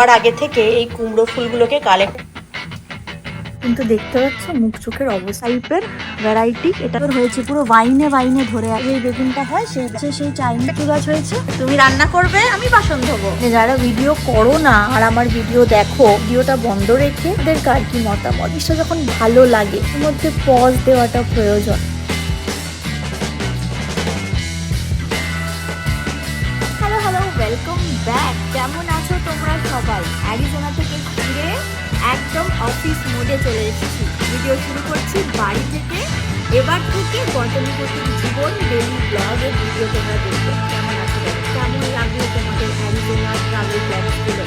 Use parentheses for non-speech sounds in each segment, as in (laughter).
আর আগে থেকে এই কুমড়ো ফুলগুলোকে কালেক্ট কিন্তু দেখতে পাচ্ছ, মুখ চোখের অবস্থা। টাইপের ভ্যারাইটি এটা তোর হয়েছে পুরো ওয়াইনে ওয়াইনে ধরে আছে। এই বেগুনটা হয় সেই সেই চাইনিজ গাছ হয়েছে। তুমি রান্না করবে, আমি বাসন ধোবো। যারা ভিডিও করো না, আর আমার ভিডিও দেখো, ভিডিওটা বন্ধ রেখে ওদের কার কি মতামত? জিনিসটা যখন ভালো লাগে এর মধ্যে পজ দেওয়াটা প্রয়োজন। হ্যালো হ্যালো ওয়েলকাম ব্যাক কেমন সবাই অ্যারিজোনা থেকে ফিরে একদম অফিস মোডে চলে এসেছি। ভিডিও শুরু করছি বাড়ি থেকে। এবার থেকে গতানুগতিক জীবন ডেলি ব্লগের ভিডিও তোমরা দেখবে। কেমন আছো বলো? কেমন লাগল তোমাদের অ্যারিজোনা ট্রাভেল ব্লগগুলো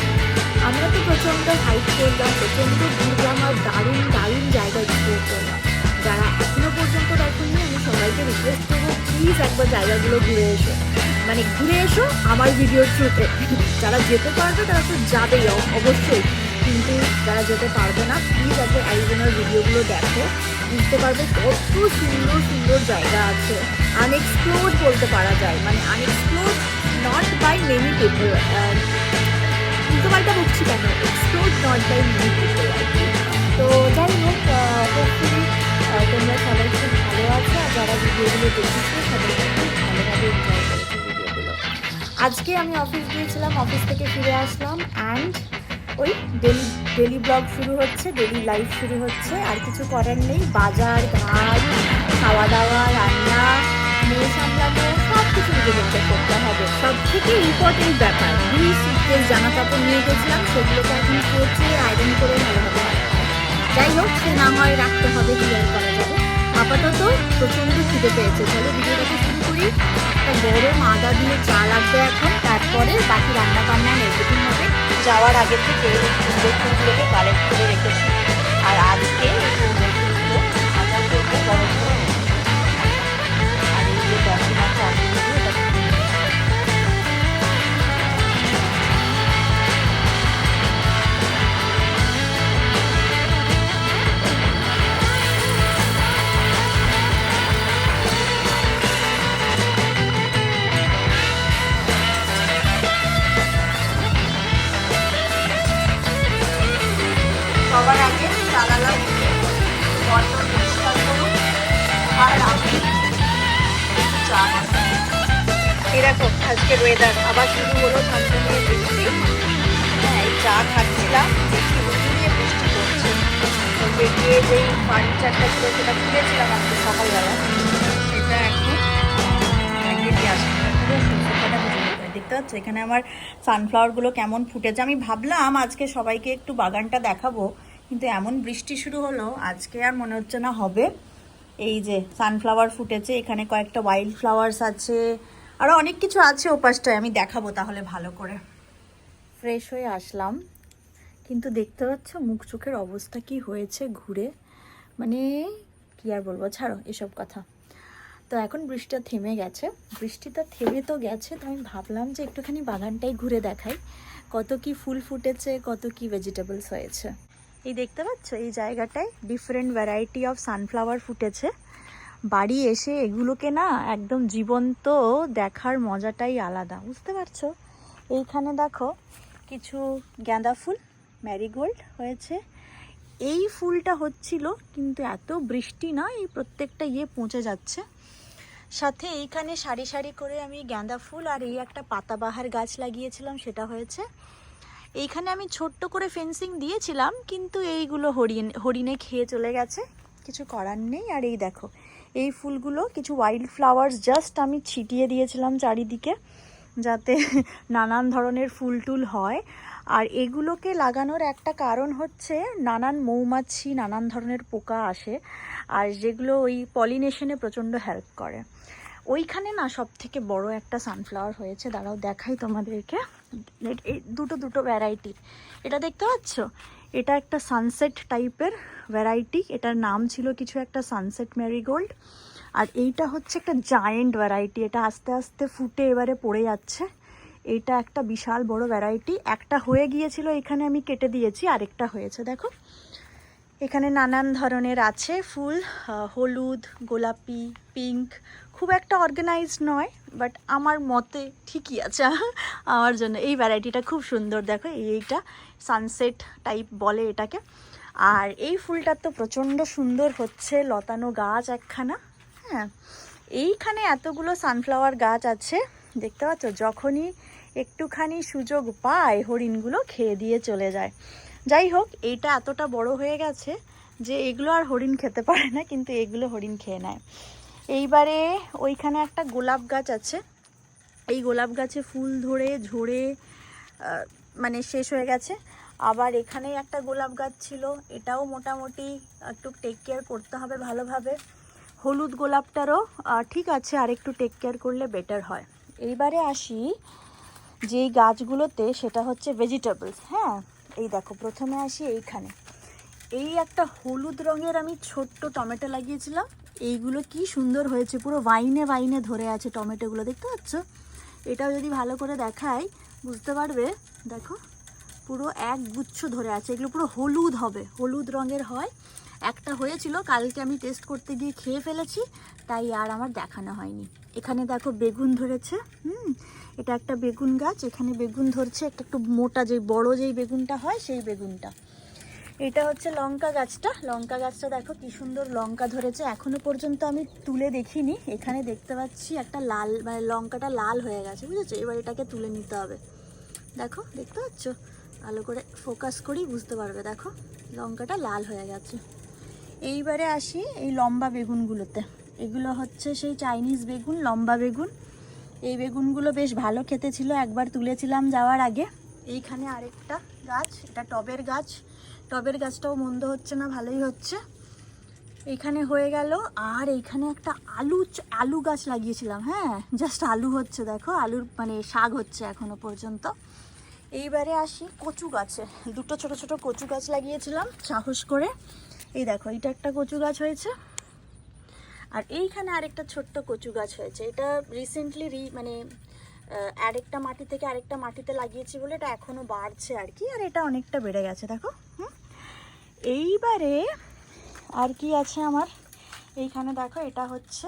আমরা তো প্রচণ্ড হাইট করলাম, প্রচণ্ড ঘুরলাম আর দারুণ দারুণ জায়গা এক্সপ্লোর করলাম। যারা এখনও পর্যন্ত দেখেননি আমি সবাইকে রিকোয়েস্ট করব প্লিজ একবার জায়গাগুলো ঘুরে এসো। মানে ঘুরে এসো আমার ভিডিওর থ্রুতে যারা যেতে পারবে, তারা তো যাবেই অবশ্যই। কিন্তু যারা যেতে পারবে না প্লিজ একবার অ্যারিজোনার ভিডিওগুলো দেখো। বুঝতে পারবে কত সুন্দর সুন্দর জায়গা আছে। আনএক্সপ্লোর্ড বলতে পারা যায়। মানে unexplored not by many people উল্টো পাল্টা বলছি কেন? Explore not by many people আর তো যাই হোক হোপফুলি তোমরা সবাই খুব ভালো আছো, আর যারা ভিডিওগুলো দেখেছ, সবাই খুব ভালোভাবে আজকে আমি অফিস গিয়েছিলাম অফিস থেকে ফিরে আসলাম অ্যান্ড ওই ডেলি ডেলি ব্লগ শুরু হচ্ছে ডেলি লাইফ শুরু হচ্ছে, আর কিছু করার নেই, বাজার ঘাট খাওয়া দাওয়া রান্না, মেয়ে সামলানো সব কিছু নিজেদেরকে করতে হবে। সব থেকে ইম্পর্টেন্ট ব্যাপার, দুই সুটকেস জামা কাপড় নিয়ে গেছিলাম, সেগুলোকে এখন কেচে আয়রন করে ভালোভাবে। যাই হোক, সে না হয় রাখতে হবে ক্লিয়ার করা যাবে। আপাতত প্রচণ্ড খিদে পেয়েছে। চলো, ভিডিওটাকে শুরু করি। তো গরম আদা দিয়ে চা লাগবে এখন। তারপরে বাকি রান্না বান্না এভরিথিং হবে যাওয়ার আগে থেকে সুন্দর ফুলগুলোকে কালেক্ট করে রেখেছি। আর আজকে তো যেই ফার্নিচারটা ছিল সেটা খুলেছিলাম আজকে সকালবেলা। সেটা। দেখতে পাচ্ছ, এখানে আমার সানফ্লাওয়ারগুলো কেমন ফুটেছে। আমি ভাবলাম আজকে সবাইকে একটু বাগানটা দেখাবো, কিন্তু এমন বৃষ্টি শুরু হলো, আজকে আর মনে হচ্ছে না হবে। এই যে সানফ্লাওয়ার ফুটেছে, এখানে কয়েকটা ওয়াইল্ড ফ্লাওয়ার্স আছে আরও অনেক কিছু আছে ওপাশটায়। আমি দেখাবো তাহলে ভালো করে। ফ্রেশ হয়ে আসলাম। কিন্তু দেখতে পাচ্ছ মুখ চোখের অবস্থা কি হয়েছে ঘুরে? মানে কি আর বলব? ছাড়ো এসব কথা। তো এখন বৃষ্টিটা থেমে গেছে। বৃষ্টিটা থেমে তো গেছে, তো আমি ভাবলাম যে একটুখানি বাগানটাই ঘুরে দেখাই। কত কি ফুল ফুটেছে, কত কি ভেজিটেবলস হয়েছে। এই দেখতে পাচ্ছ? এই জায়গাটায় ডিফারেন্ট ভ্যারাইটি অফ সানফ্লাওয়ার ফুটেছে। বাড়ি এসে এগুলোকে না একদম জীবন্ত দেখার মজাটাই আলাদা, বুঝতে পারছ? এইখানে দেখো কিছু গাঁদা ফুল ম্যারিগোল্ড হয়েছে। এই ফুলটা হচ্ছিল, কিন্তু এত বৃষ্টি না, এই প্রত্যেকটা ইয়ে পৌঁছে যাচ্ছে। সাথে এইখানে সারি সারি করে আমি গাঁদা ফুল আর এই একটা পাতাবাহার গাছ লাগিয়েছিলাম, সেটা হয়েছে। এইখানে আমি ছোট্ট করে ফেন্সিং দিয়েছিলাম, কিন্তু এইগুলো হরিণ, হরিণে খেয়ে চলে গেছে। কিছু করার নেই, আর এই দেখো, এই ফুলগুলো কিছু ওয়াইল্ড ফ্লাওয়ার্স জাস্ট আমি ছিটিয়ে দিয়েছিলাম চারিদিকে, যাতে (laughs) নানান ধরনের ফুল টুল হয়। আর এগুলোকে লাগানোর একটা কারণ হচ্ছে নানান মৌমাছি, নানান ধরনের পোকা আসে, আর যেগুলো ওই পলিনেশনে প্রচণ্ড হেল্প করে। ওইখানে না সব থেকে বড় একটা সানফ্লাওয়ার হয়েছে। দাঁড়াও, দেখাই তোমাদেরকে। দুটো দুটো ভ্যারাইটি এটা দেখতে পাচ্ছ? এটা একটা সানসেট টাইপের ভ্যারাইটি এটার নাম ছিল কিছু একটা সানসেট ম্যারিগোল্ড আর এইটা হচ্ছে একটা জায়েন্ট ভ্যারাইটি এটা আস্তে আস্তে ফুটে এবারে পড়ে যাচ্ছে। এইটা একটা বিশাল বড় ভ্যারাইটি একটা হয়ে গিয়েছিল, এখানে আমি কেটে দিয়েছি, আরেকটা হয়েছে, দেখো। এখানে নানান ধরনের আছে, ফুল হলুদ, গোলাপি পিঙ্ক খুব একটা অর্গানাইজ নয় বাট আমার মতে ঠিকই আছে, (laughs) আমার জন্য। এই ভ্যারাইটিটা খুব সুন্দর, দেখো, এই- এইটা সানসেট টাইপ বলে এটাকে। আর এই ফুলটার তো প্রচণ্ড সুন্দর হচ্ছে, লতানো গাছ একখানা হ্যাঁ। এইখানে এতগুলো সানফ্লাওয়ার গাছ আছে, দেখতে পাচ্ছ? যখনই একটুখানি সুযোগ পায় হরিণগুলো খেয়ে দিয়ে চলে যায়। যাই হোক এইটা এতটা বড় হয়ে গেছে যে এগুলো আর হরিণ খেতে পারে না, কিন্তু এগুলো হরিণ খেয়ে নেয়। এইবারে ওইখানে একটা গোলাপ গাছ আছে। এই গোলাপ গাছে ফুল ধরে ঝরে মানে শেষ হয়ে গেছে। আবার এখানে একটা গোলাপ গাছ ছিল, এটাও মোটামুটি একটু টেক কেয়ার করতে হবে ভালোভাবে। হলুদ গোলাপটারও ঠিক আছে আর একটু টেক কেয়ার করলে বেটার হয়। এইবারে আসি যেই গাছগুলোতে সেটা হচ্ছে ভেজিটেবলস হ্যাঁ? এই দেখো, প্রথমে আসি এইখানে। এই একটা হলুদ রঙের আমি ছোট্ট টমেটো লাগিয়েছিলাম। এইগুলো কি সুন্দর হয়েছে, পুরো ওয়াইনে ওয়াইনে ধরে আছে টমেটোগুলো, দেখতে পাচ্ছ? এটাও যদি ভালো করে দেখাই, বুঝতে পারবে? দেখো, পুরো এক গুচ্ছ ধরে আছে, এগুলো পুরো হলুদ হবে, হলুদ রঙের হয়। একটা হয়েছিল, কালকে আমি টেস্ট করতে গিয়ে খেয়ে ফেলেছি, তাই আর আমার দেখানো হয়নি। এখানে দেখো বেগুন ধরেছে, হুম? এটা একটা বেগুন গাছ, এখানে বেগুন ধরছে, একটা একটু মোটা যে বড় যেই বেগুনটা হয়, সেই বেগুনটা। এটা হচ্ছে লঙ্কা গাছটা লঙ্কা গাছটা দেখো কি সুন্দর লঙ্কা ধরেছে, এখনও পর্যন্ত আমি তুলে দেখিনি, এখানে দেখতে পাচ্ছি একটা লাল মানে লঙ্কাটা লাল হয়ে গেছে, বুঝেছ? এবার এটাকে তুলে নিতে হবে। দেখো, দেখতে পাচ্ছ? ভালো করে ফোকাস করি, বুঝতে পারবে, দেখো? লঙ্কাটা লাল হয়ে গেছে। এইবারে আসি এই লম্বা বেগুনগুলোতে। এগুলো হচ্ছে সেই চাইনিজ বেগুন, লম্বা বেগুন। এই বেগুনগুলো বেশ ভালো খেতে ছিল, একবার তুলেছিলাম যাওয়ার আগে। এইখানে আরেকটা গাছ, এটা টবের গাছ। টবের গাছটাও মন্দ হচ্ছে না, ভালোই হচ্ছে। এইখানে হয়ে গেল, আর এইখানে একটা আলু আলু গাছ লাগিয়েছিলাম হ্যাঁ? জাস্ট আলু হচ্ছে, দেখো, আলুর মানে শাক হচ্ছে এখনও পর্যন্ত। এইবারে আসি কচু গাছে। দুটো ছোট ছোট কচু গাছ লাগিয়েছিলাম, সাহস করে। এই দেখো, এটা একটা কচু গাছ হয়েছে। আর এইখানে আরেকটা ছোট্ট কচু গাছ হয়েছে। এটা রিসেন্টলি রি মানে আরেকটা মাটি থেকে আরেকটা মাটিতে লাগিয়েছি বলে এটা এখনও বাড়ছে আর কি, আর এটা অনেকটা বেড়ে গেছে, দেখো। হুম? এইবারে আর কি আছে আমার? এইখানে দেখো, এটা হচ্ছে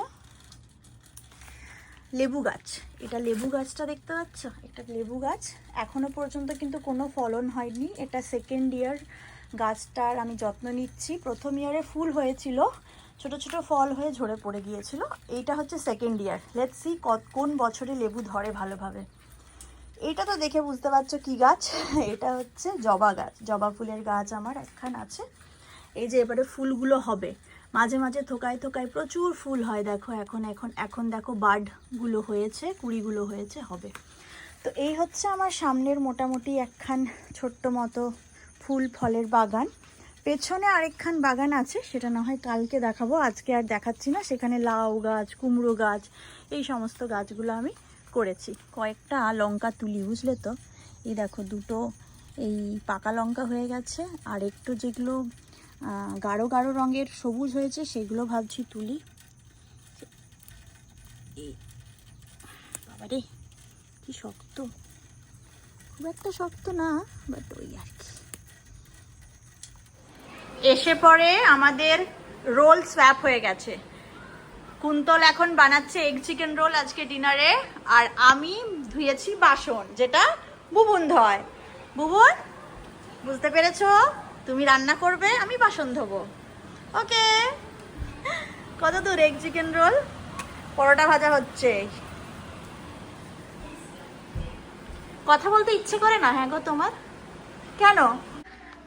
লেবু গাছ। এটা লেবু গাছটা দেখতে পাচ্ছ? এটা লেবু গাছ। এখনও পর্যন্ত কিন্তু কোনো ফলন হয়নি। এটা সেকেন্ড ইয়ার গাছটার আমি যত্ন নিচ্ছি। প্রথম ইয়ারে ফুল হয়েছিল, ছোট ছোট ফল হয়ে ঝরে পড়ে গিয়েছিল। এইটা হচ্ছে সেকেন্ড ইয়ার লেটস সি কোন বছরে লেবু ধরে ভালোভাবে। এটা তো দেখে বুঝতে পারছ কি গাছ? এটা হচ্ছে জবা গাছ। জবা ফুলের গাছ আমার একখান আছে। এই যে এবারে ফুলগুলো হবে। মাঝে মাঝে থোকায় থোকায় প্রচুর ফুল হয়, দেখো এখন এখন এখন দেখো বার্ডগুলো হয়েছে, কুড়িগুলো হয়েছে, হবে। তো এই হচ্ছে আমার সামনের মোটামুটি একখান ছোট্ট মতো ফুল ফলের বাগান। পেছনে আরেকখান বাগান আছে, সেটা না হয় কালকে দেখাবো, আজকে আর দেখাচ্ছি না। সেখানে লাউ গাছ, কুমড়ো গাছ, এই সমস্ত গাছগুলো আমি করেছি। কয়েকটা লঙ্কা তুলি, বুঝলে তো? এই দেখো, দুটো এই পাকা লঙ্কা হয়ে গেছে, আর একটু যেগুলো গাঢ় গাঢ় রঙের সবুজ হয়েছে, সেগুলো ভাবছি তুলি। বাবারে, কি শক্ত। খুব একটা শক্ত না বাট ওই আর কি। এসে পরে আমাদের রোল স্ব্যাপ হয়ে গেছে। কুন্তল এখন বানাচ্ছে এগ চিকেন রোল আজকে ডিনারে, আর আমি ধুয়েছি বাসন, যেটা বুবুন ধয়। বুবুন, বুঝতে পেরেছ? তুমি রান্না করবে, আমি বাসন ধোবো। ওকে। কত দূর এগ চিকেন রোল? পরোটা ভাজা হচ্ছে। কথা বলতে ইচ্ছে করে না হ্যাঁ গো তোমার? কেন?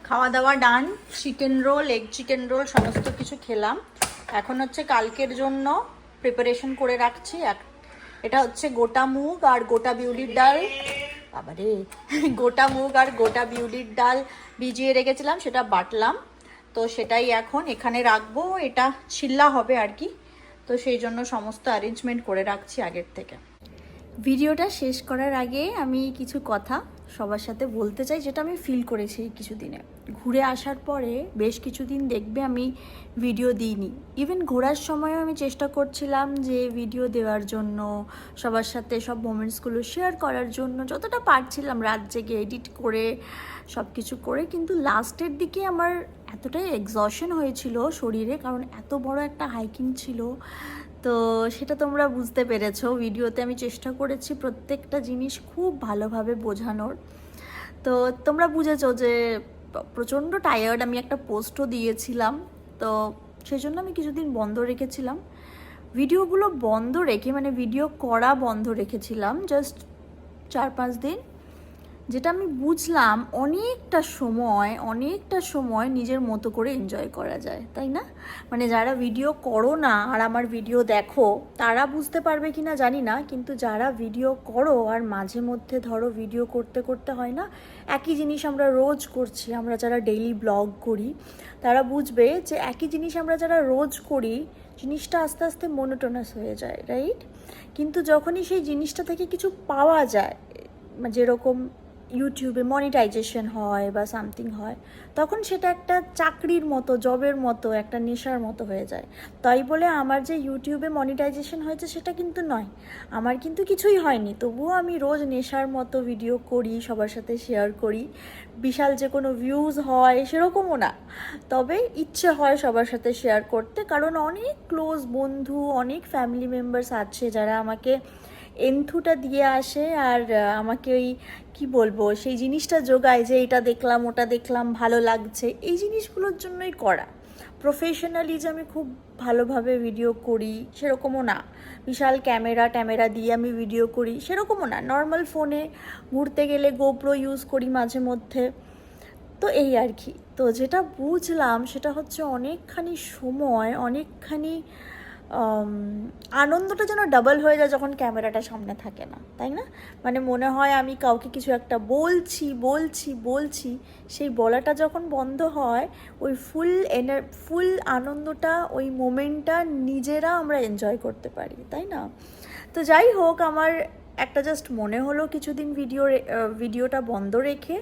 খাওয়া দাওয়া done chicken roll egg chicken roll সমস্ত কিছু খেলাম। এখন হচ্ছে কালকের জন্য প্রিপারেশন করে রাখছি। এক- এটা হচ্ছে গোটা মুগ আর গোটা বিউলির ডাল। বাবারে, (laughs) গোটা মুগ আর গোটা বিউলির ডাল ভিজিয়ে রেখেছিলাম, সেটা বাটলাম। তো সেটাই এখন এখানে রাখব, এটা ছিল্লা হবে আর কি। তো সেই জন্য সমস্ত অ্যারেঞ্জমেন্ট করে রাখছি আগের থেকে। ভিডিওটা শেষ করার আগে আমি কিছু কথা সবার সাথে বলতে চাই, যেটা আমি ফিল করেছি কিছুদিনে। ঘুরে আসার পরে বেশ কিছুদিন দেখবে আমি ভিডিও দিইনি। ইভেন ঘোরার সময়ও আমি চেষ্টা করছিলাম যে ভিডিও দেওয়ার জন্য, সবার সাথে সব মোমেন্টসগুলো শেয়ার করার জন্য, যতটা পারছিলাম রাত জেগে এডিট করে সব কিছু করে। কিন্তু লাস্টের দিকে আমার এতটাই এক্সশন হয়েছিল শরীরে, কারণ এত বড় একটা হাইকিং ছিল তো সেটা তোমরা বুঝতে পেরেছ। ভিডিওতে আমি চেষ্টা করেছি প্রত্যেকটা জিনিস খুব ভালোভাবে বোঝানোর। তো তোমরা বুঝেছ যে, প্রচণ্ড টায়ার্ড আমি একটা পোস্টও দিয়েছিলাম। তো সেই জন্য আমি কিছুদিন বন্ধ রেখেছিলাম। ভিডিওগুলো বন্ধ রেখে মানে ভিডিও করা বন্ধ রেখেছিলাম। জাস্ট চার পাঁচ দিন যেটা আমি বুঝলাম অনেকটা সময় অনেকটা সময় নিজের মতো করে এনজয় করা যায়, তাই না? মানে যারা ভিডিও করো না আর আমার ভিডিও দেখো, তারা বুঝতে পারবে কি না জানি না, কিন্তু যারা ভিডিও করো আর মাঝে মধ্যে ধরো ভিডিও করতে করতে হয় না, একই জিনিস আমরা রোজ করছি, আমরা যারা ডেইলি ব্লগ করি, তারা বুঝবে যে একই জিনিস আমরা যারা রোজ করি, জিনিসটা আস্তে আস্তে মনোটোনাস হয়ে যায় রাইট কিন্তু যখনই সেই জিনিসটা থেকে কিছু পাওয়া যায় মানে যেরকম ইউটিউবে মনিটাইজেশন হয় বা সামথিং হয়, তখন সেটা একটা চাকরির মতো জবের মতো, একটা নেশার মতো হয়ে যায়। তাই বলে আমার যে ইউটিউবে মনিটাইজেশন হয়েছে সেটা কিন্তু নয়। আমার কিন্তু কিছুই হয়নি। তবুও আমি রোজ নেশার মতো ভিডিও করি, সবার সাথে শেয়ার করি। বিশাল যে কোনো ভিউজ হয়, সেরকমও না। তবে ইচ্ছে হয় সবার সাথে শেয়ার করতে, কারণ অনেক ক্লোজ বন্ধু, অনেক ফ্যামিলি মেম্বার্স আছে যারা আমাকে এন্থুটা দিয়ে আসে আর আমাকে ওই, কি বলব, সেই জিনিসটা যোগায় যে এটা দেখলাম, ওটা দেখলাম, ভালো লাগছে। এই জিনিসগুলোর জন্যই করা। প্রফেশনালি যে আমি খুব ভালোভাবে ভিডিও করি, সেরকমও না। বিশাল ক্যামেরা, ট্যামেরা দিয়ে আমি ভিডিও করি, সেরকমও না। নর্মাল ফোনে ঘুরতে গেলে গোপ্রো ইউজ করি মাঝে মধ্যে। তো এই আর কি। তো যেটা বুঝলাম, সেটা হচ্ছে অনেকখানি সময়, অনেকখানি আনন্দটা যেন ডাবল হয়ে যায় যখন ক্যামেরাটা সামনে থাকে না, তাই না? মানে মনে হয় আমি কাউকে কিছু একটা বলছি বলছি বলছি, সেই বলাটা যখন বন্ধ হয়, ওই ফুল এনার ফুল আনন্দটা, ওই মোমেন্টটা নিজেরা আমরা এনজয় করতে পারি, তাই না? তো যাই হোক, আমার একটা জাস্ট মনে হলো কিছুদিন ভিডিও ভিডিওটা বন্ধ রেখে,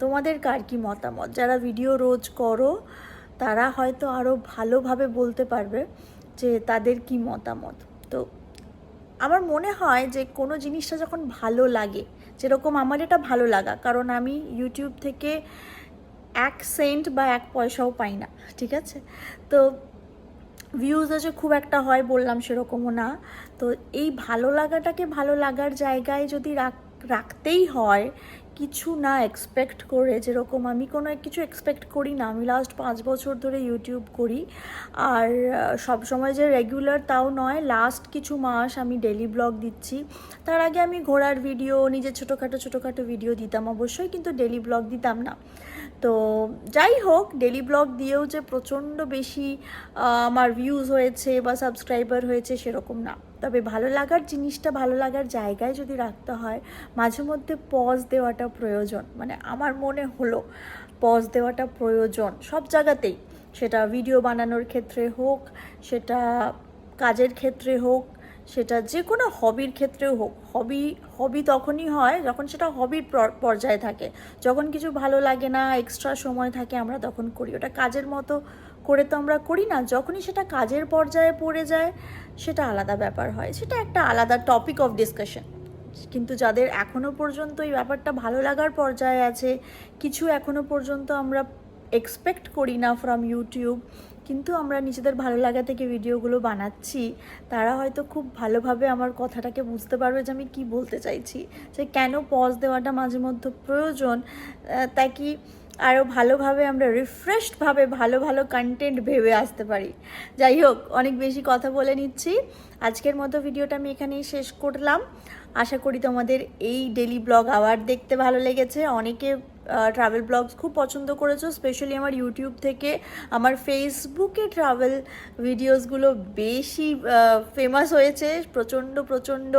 তোমাদের কার কি মতামত? যারা ভিডিও রোজ করো, তারা হয়তো আরও ভালোভাবে বলতে পারবে। যে তাদের কি মতামত। তো আমার মনে হয় যে কোনো জিনিসটা যখন ভালো লাগে, যেরকম আমার এটা ভালো লাগা, কারণ আমি ইউটিউব থেকে এক সেন্ট বা এক পয়সাও পাই না, ঠিক আছে? তো ভিউজ আছে খুব একটা হয় বললাম সেরকমও না। তো এই ভালো লাগাটাকে ভালো লাগার জায়গায় যদি রাখ, রাখতেই হয় কিছু না এক্সপেক্ট করে, যেরকম আমি কোনো কিছু এক্সপেক্ট করি না, আমি লাস্ট পাঁচ বছর ধরে ইউটিউব করি। আর সব সময় যে রেগুলার তাও নয় লাস্ট কিছু মাস আমি ডেলি ব্লগ দিচ্ছি। তার আগে আমি ঘোরার ভিডিও নিজের ছোটোখাটো ছোটোখাটো ভিডিও দিতাম অবশ্যই, কিন্তু ডেলি ব্লগ দিতাম না। তো যাই হোক ডেলি ব্লগ দিয়েও যে প্রচণ্ড বেশি আমার ভিউজ হয়েছে বা সাবস্ক্রাইবার হয়েছে সেরকম না। তবে ভালো লাগার জিনিসটা ভালো লাগার জায়গায় যদি রাখতে হয়, মাঝে মধ্যে পজ দেওয়াটা প্রয়োজন। মানে আমার মনে হলো পজ দেওয়াটা প্রয়োজন সব জায়গাতেই। সেটা ভিডিও বানানোর ক্ষেত্রে হোক, সেটা কাজের ক্ষেত্রে হোক সেটা যে কোনো হবির ক্ষেত্রেও হোক হবি হবি তখনই হয় যখন সেটা হবির পর্যায়ে থাকে। যখন কিছু ভালো লাগে না এক্সট্রা সময় থাকে, আমরা তখন করি। ওটা কাজের মতো করে তো আমরা করি না, যখনই সেটা কাজের পর্যায়ে পড়ে যায়, সেটা আলাদা ব্যাপার হয়। সেটা একটা আলাদা টপিক অফ ডিসকাশন কিন্তু যাদের এখনও পর্যন্ত এই ব্যাপারটা ভালো লাগার পর্যায়ে আছে, কিছু এখনও পর্যন্ত আমরা এক্সপেক্ট করি না ফ্রম ইউটিউব কিন্তু আমরা নিজেদের ভালো লাগা থেকে ভিডিওগুলো বানাচ্ছি, তারা হয়তো খুব ভালোভাবে আমার কথাটাকে বুঝতে পারবে যে আমি কি বলতে চাইছি। যে কেন পজ দেওয়াটা মাঝে মধ্যে প্রয়োজন তা কি আরও ভালোভাবে আমরা রিফ্রেশডভাবে ভালো ভালো কন্টেন্ট ভেবে আসতে পারি। যাই হোক, অনেক বেশি কথা বলে নিচ্ছি। আজকের মতো ভিডিওটা আমি এখানেই শেষ করলাম। আশা করি তোমাদের এই ডেলি ব্লগ আবার দেখতে ভালো লেগেছে। অনেকে ট্রাভেল ব্লগস খুব পছন্দ করেছ স্পেশালি আমার ইউটিউব থেকে। আমার ফেসবুকে ট্রাভেল ভিডিওসগুলো বেশি ফেমাস হয়েছে। প্রচণ্ড প্রচণ্ড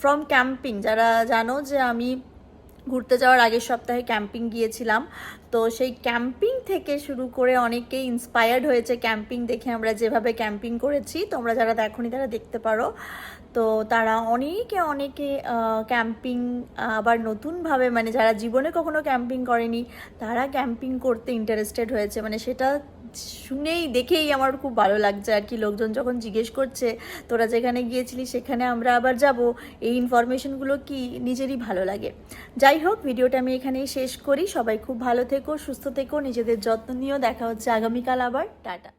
ফ্রম ক্যাম্পিং যারা জানো যে আমি ঘুরতে যাওয়ার আগের সপ্তাহে ক্যাম্পিং গিয়েছিলাম। তো সেই ক্যাম্পিং থেকে শুরু করে অনেকেই ইন্সপায়ার্ড হয়েছে ক্যাম্পিং দেখে আমরা যেভাবে ক্যাম্পিং করেছি। তোমরা যারা দেখোনি তারা দেখতে পারো। তো তারা অনেকে অনেকে ক্যাম্পিং আবার নতুনভাবে মানে যারা জীবনে কখনো ক্যাম্পিং করেনি, তারা ক্যাম্পিং করতে ইন্টারেস্টেড হয়েছে। মানে সেটা শুনেই, দেখেই আমার খুব ভালো লাগছে আর কি। লোকজন যখন জিজ্ঞেস করছে, তোরা যেখানে গিয়েছিলি সেখানে আমরা আবার যাব? এই ইনফরমেশনগুলো কি নিজেরই ভালো লাগে। যাই হোক, ভিডিওটা আমি এখানেই শেষ করি। সবাই খুব ভালো থেকো সুস্থ থেকো নিজেদের যত্ন নিয়েও দেখা হচ্ছে আগামীকাল আবার। টাটা।